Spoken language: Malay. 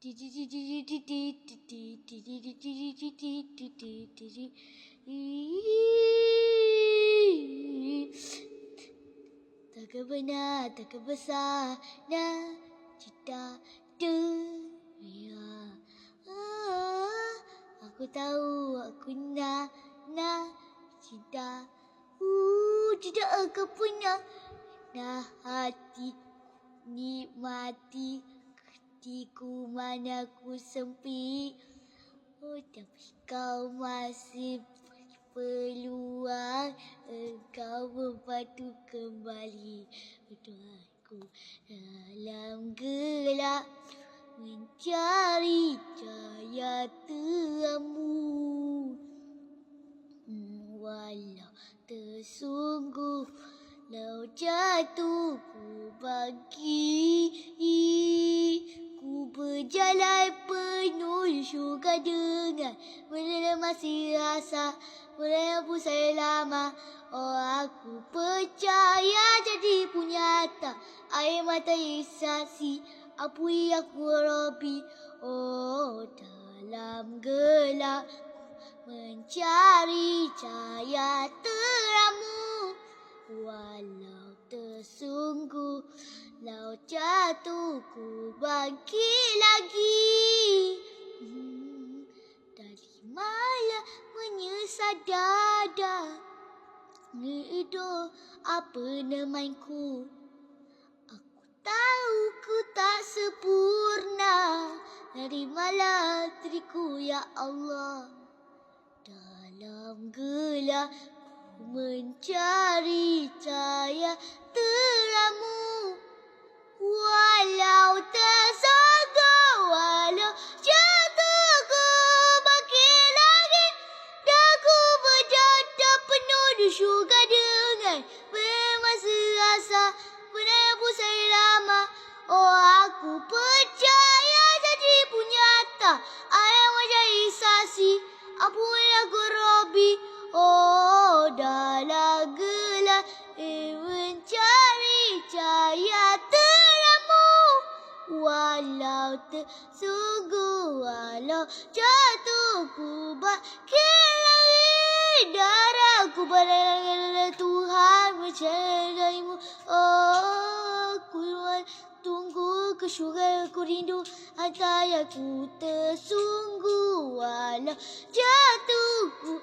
Tak benar, tak besar, nah cita dunia. Aku tahu, aku nak, nak cita. Uh, tidak aku punya. Nah hati nikmati hatiku mana ku sempit. Oh, tapi kau masih peluang engkau membantu kembali doaku dalam gelap. Mencari cahaya teramu. Hmm, walau tersungguh lau jatuhku bagi syurga dengan Bila masih rasa Bila pun saya lama Oh aku percaya jadi punya tak Air mata Apa yang aku robi Oh dalam gelap Mencari cahaya teramu. Walau tersungguh Lau jatuhku bangkit lagi dada Itu apa namaku Aku tahu ku tak sempurna. Dari malam teriku ya Allah. Dalam gelap ku mencari cahaya Walau tersungguh Walau jatuhku bangkit lagi Darahku pada Tuhan mencintaimu Oh ku tunggu ke syurga ku rindu. Antara ku tersungguh Walau bangkit lagi